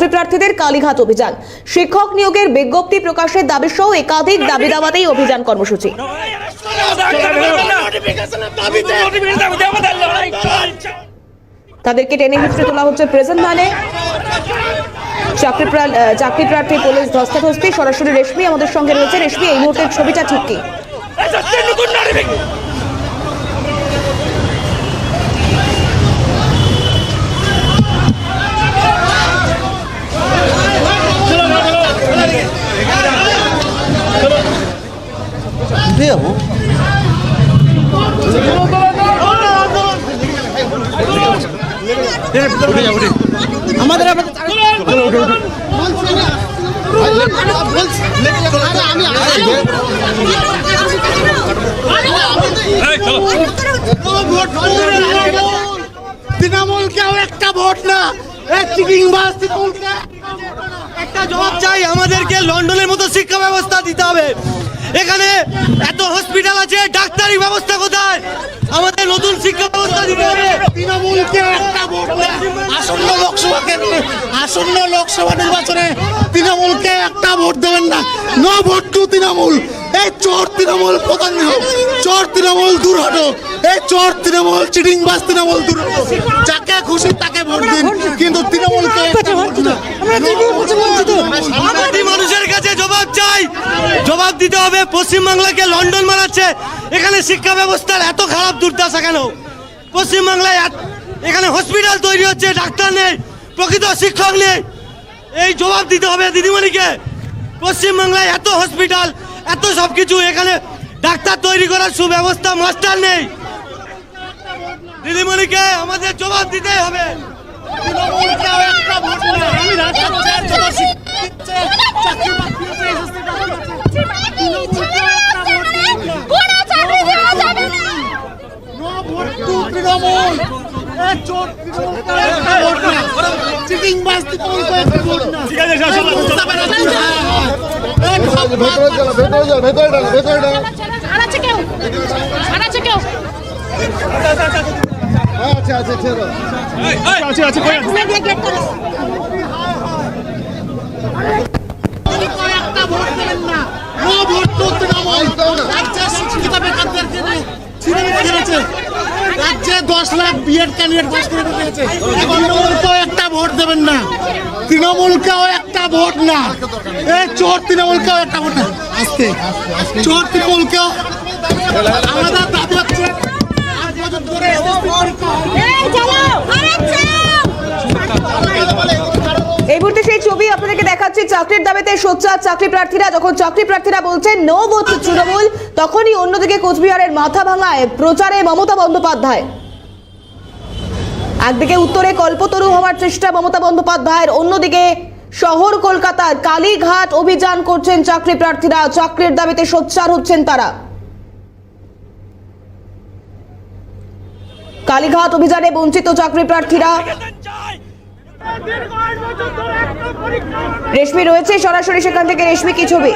চাকরি প্রার্থীদের কালীঘাট অভিযান। শিক্ষক নিয়োগের বিজ্ঞপ্তি প্রকাশের দাবি সহ একাধিক দাবি দাওয়াতেই অভিযান কর্মসূচি। তাদেরকে টেনে হিচড়ে তোলা হচ্ছে প্রেজেন্ট মানে চাকরি চাকরি প্রার্থী, পুলিশ ধস্তাধস্তি, সরাসরি রেশমি আমাদের সঙ্গে রয়েছে। রেশমি, এই মুহূর্তের ছবিটা ঠিক কি? যাব। আমাদের তৃণমূলকেও একটা ভোট না। তৃণমূলকে একটা জবাব চাই, আমাদেরকে লন্ডনের মতো শিক্ষা ব্যবস্থা দিতে হবে। এখানে এত হসপিটাল আছে, ডাক্তারি ব্যবস্থা কোথায়? আমাদের নতুন শিক্ষা ব্যবস্থা দিতে হবে। তৃণমূলকে একটা ভোট আসন্ন লোকসভা কেন্দ্রে, আসন্ন লোকসভা নির্বাচনে তৃণমূলকে একটা ভোট দেবেন না। No vote to Trinamool. এই চোর তৃণমূল প্রধান হোক। চোর তৃণমূল দূর হটো। এই চোর তৃণমূল চিটিং বাস তৃণমূল দূর হটো। যাকে খুশি তাকে ভোট দিন। কিন্তু তৃণমূলকে মানুষের কাছে জবাব চাই। জবাব দিতে হবে পশ্চিমবাংলাকে লন্ডন মারাচ্ছে এখানে শিক্ষা ব্যবস্থার এত খারাপ দুর্দশা কেন? পশ্চিমবাংলায় এত- এখানে হসপিটাল তৈরি হচ্ছে ডাক্তার নেই প্রকৃত শিক্ষক নেই। এই জবাব দিতে হবে দিদিমণিকে। পশ্চিমবাংলায় এত হসপিটাল এত সব কিছু এখানে ডাক্তার তৈরি করার সুব্যবস্থা মাস্টার নেই। দিদিমণিকে আমাদের জবাব দিতে হবে। তৃণমূলকেও একটা ভেতরে চলো ভেতরে চলো ভেতরে ডালো ভেতরে ডালো ছাড়াচ্ছে কেউ ছাড়াচ্ছে কেউ হ্যাঁ আচ্ছা আচ্ছা একটা ভোট দেবেন না ভোট তৃণমূল রাজ্যের শিক্ষিত রেখে রাজ্যে দশ লাখ বিএড ক্যান্ডিডেট পাস করে একটা ভোট দেবেন না তৃণমূলকেও একটা ভোট না। এ চোর তৃণমূলকেও একটা ভোট না। আস্তে চোর তৃণমূলকেও আমাদের দাবি হচ্ছে। আজ বছর ধরে। এই মুহূর্তে সেই ছবি আপনাদেরকে দেখাচ্ছি। চাকরির দাবিতে সোচ্চার চাকরি প্রার্থীরা যখন চাকরি প্রার্থীরা বলছেন নো ভোট তৃণমূল তখনই অন্যদিকে কোচবিহারের মাথা ভাঙায় প্রচারে মমতা বন্দ্যোপাধ্যায়। একদিকে উত্তরে কল্পতরু হওয়ার চেষ্টা মমতা বন্দ্যোপাধ্যায়ের, অন্যদিকে শহর কলকাতার কালীঘাট অভিযান করছেন চাকরি প্রার্থীরা, চাকরির দাবিতে সোচ্চার হচ্ছেন তারা। কালীঘাট অভিযানে বঞ্চিত চাকরি প্রার্থীরা। রেশমি রয়েছে, সরাসরি সেখান থেকে রেশমি, কি ছবি?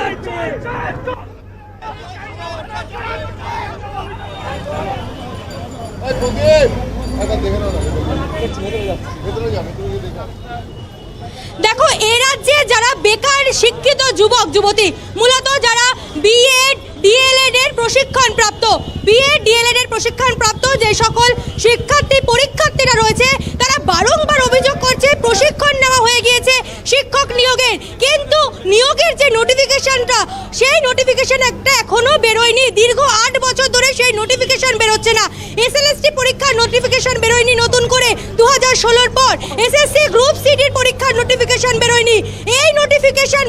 দেখো এ রাজ্যে যারা বেকার শিক্ষিত যুবক যুবতী মূলত যারা বিএড ডিএলএড এর প্রশিক্ষণ প্রাপ্ত বিএড ডিএলএড এর প্রশিক্ষণ প্রাপ্ত যে সকল শিক্ষার্থী, পরীক্ষার্থীরা রয়েছে, তারা বারংবার অভিযোগ করছে, প্রশিক্ষণ নেওয়া হয়ে গিয়েছে শিক্ষক নিয়োগের কিন্তু নিয়োগের যে নোটিফিকেশনটা সেই নোটিফিকেশন একটা এখনও বেরোয়নি। দীর্ঘ আট বছর ধরে সেই নোটিফিকেশন বেরোচ্ছে না। এসএলএসটি পরীক্ষার নোটিফিকেশন বেরোয়নি নতুন করে দু হাজার ষোলোর পর। এসএসসি গ্রুপ সিডির পরীক্ষার নোটিফিকেশন বেরোয়নি। এই নোটিফিকেশন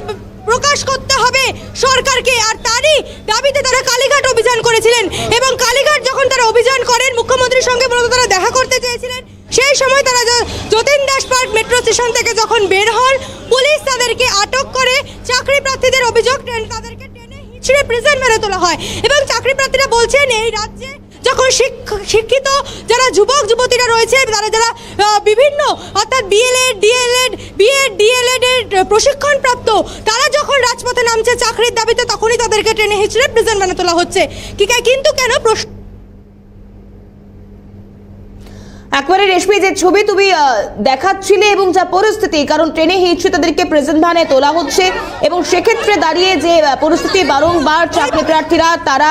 প্রকাশ করতে হবে সরকারকে। আর তারই দাবিতে তারা কালীঘাট অভিযান করেছিলেন এবং কালীঘাট যখন তারা অভিযান করেন মুখ্যমন্ত্রীর সঙ্গে মূলত তারা দেখা করতে চেয়েছিলেন। সেই সময় তারা Jatin Das park metro station থেকে যখন বের হন, পুলিশ তাদেরকে আটক করে চাকরি প্রার্থীদের অভিযোগ তাদেরকে টেনে হিচড়ে প্রেজেন্ট মেরে তোলা হয়। এবং চাকরি প্রার্থীরা বলছেন, এই রাজ্যে যখন শিক্ষিত যারা যুবক, যুবতীরা রয়েছে, তারা যারা বিভিন্ন, অর্থাৎ বিএলএড ডিএলএড বিএড ডিএলএড এর প্রশিক্ষণ প্রাপ্ত তারা যখন রাজপথে নামছে চাকরির দাবিতে, তখনই তাদেরকে ট্রেনে হিচড়ে প্রেজেন্ট বানিয়ে তোলা হচ্ছে। কিন্তু কেন প্রশ্ন একবারে রেশমি যে ছবি তুমি দেখাচ্ছিলে এবং যা পরিস্থিতি কারণ ট্রেনে হিঁচড়ে তাদেরকে প্রেজেন্ট ভ্যানে তোলা হচ্ছে এবং সেক্ষেত্রে দাঁড়িয়ে যে পরিস্থিতি বারংবার চাকরি প্রার্থীরা তারা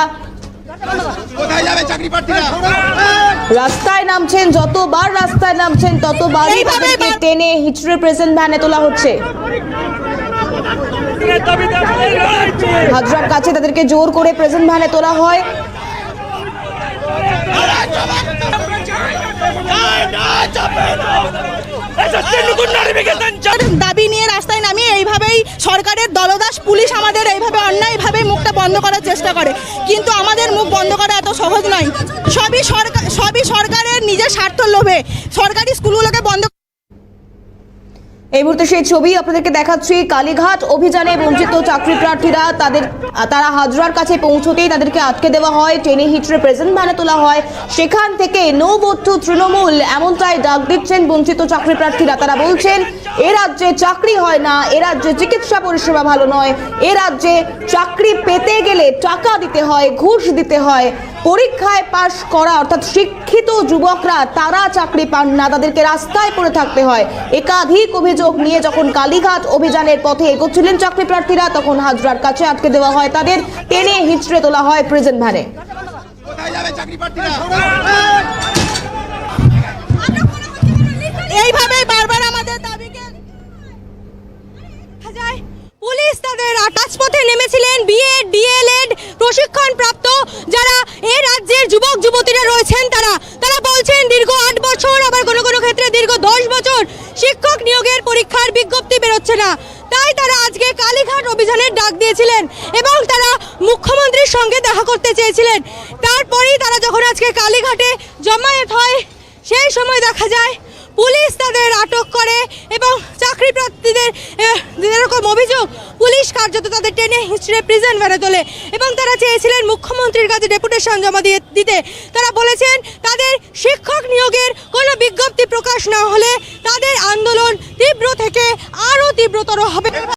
কোথায় যাবে চাকরি প্রার্থীরা? রাস্তায় নামছেন যতবার রাস্তায় নামছেন ততবারই তাদেরকে টেনে হিচড়ে প্রেজেন্ট ভ্যানে তোলা হচ্ছে। হাজরার কাছে তাদেরকে জোর করে প্রেজেন্ট ভ্যানে তোলা হয়। দাবি নিয়ে রাস্তায় নামিয়ে এইভাবেই সরকারের দলদাস পুলিশ আমাদের এইভাবে অন্যায়ভাবে মুখটা বন্ধ করার চেষ্টা করে। কিন্তু আমাদের মুখ বন্ধ করা এত সহজ নয়। সবই সরকার সবই সরকারের নিজের স্বার্থ লোভে। সরকারি স্কুলগুলোকে বন্ধ এই মুহূর্তে সেই ছবি আপনাদেরকে দেখাচ্ছি কালীঘাট অভিযানে বঞ্চিত চাকরি প্রার্থীরা, তাদের, তারা হাজরার কাছে পৌঁছতেই তাদেরকে আটকে দেওয়া হয়, টেনে হিচড়ে প্রেজেন্ট ভ্যানে তোলা হয়। সেখান থেকে নো টু তৃণমূল এমনটাই ডাক দিচ্ছেন বঞ্চিত চাকরি প্রার্থীরা। তারা বলছেন, এ রাজ্যে চাকরি হয় না, এ রাজ্যে চিকিৎসা পরিষেবা ভালো নয়, এ রাজ্যে চাকরি পেতে গেলে টাকা দিতে হয়, ঘুষ দিতে হয়। পরীক্ষায় পাশ করা অর্থাৎ শিক্ষিত যুবকরা তারা চাকরি পান না তাদেরকে রাস্তায় পড়ে থাকতে হয়। একাধিক অভিযোগ নিয়ে যখন কালীঘাট অভিযানের পথে এগোচ্ছিলেন চাকরি প্রার্থীরা তখন হাজরার কাছে আটকে দেওয়া হয় তাদের। টেনে হিচড়ে তোলা হয় প্রেজেন্ট ভ্যানে এইভাবে বারবার আমাদের দাবিকে পুলিশ তাদের রাজপথে নেমেছিলেন বিএড ডিএলএড প্রশিক্ষণ প্রাপ্ত যারা এই রাজ্যের যুবক যুবতীরা রয়েছেন তারা তারা বলছেন দীর্ঘ আট বছর আবার কোনো কোনো ক্ষেত্রে দীর্ঘ দশ বছর শিক্ষক নিয়োগের পরীক্ষার বিজ্ঞপ্তি বেরোচ্ছে না তাই তারা আজকে কালীঘাট অভিযানের ডাক দিয়েছিলেন এবং তারা মুখ্যমন্ত্রীর সঙ্গে দেখা করতে চেয়েছিলেন। তারপরেই তারা যখন আজকে কালীঘাটে জমায়েত হয়, সেই সময় দেখা যায় পুলিশ তাদের আটক করে এবং চাকরি প্রার্থীদের যেরকম অভিযোগ পুলিশ কার্যত তাদের টেনে হিস্ট্রি প্রিজেন্ট ভ্যানে তোলে এবং তারা চেয়েছিলেন মুখ্যমন্ত্রীর কাছে ডেপুটেশন জমা দিয়ে, দিতে। তারা বলেছেন, তাদের শিক্ষক নিয়োগের কোনো বিজ্ঞপ্তি প্রকাশ না হলে তাদের আন্দোলন তীব্র থেকে আরও তীব্রতর হবে।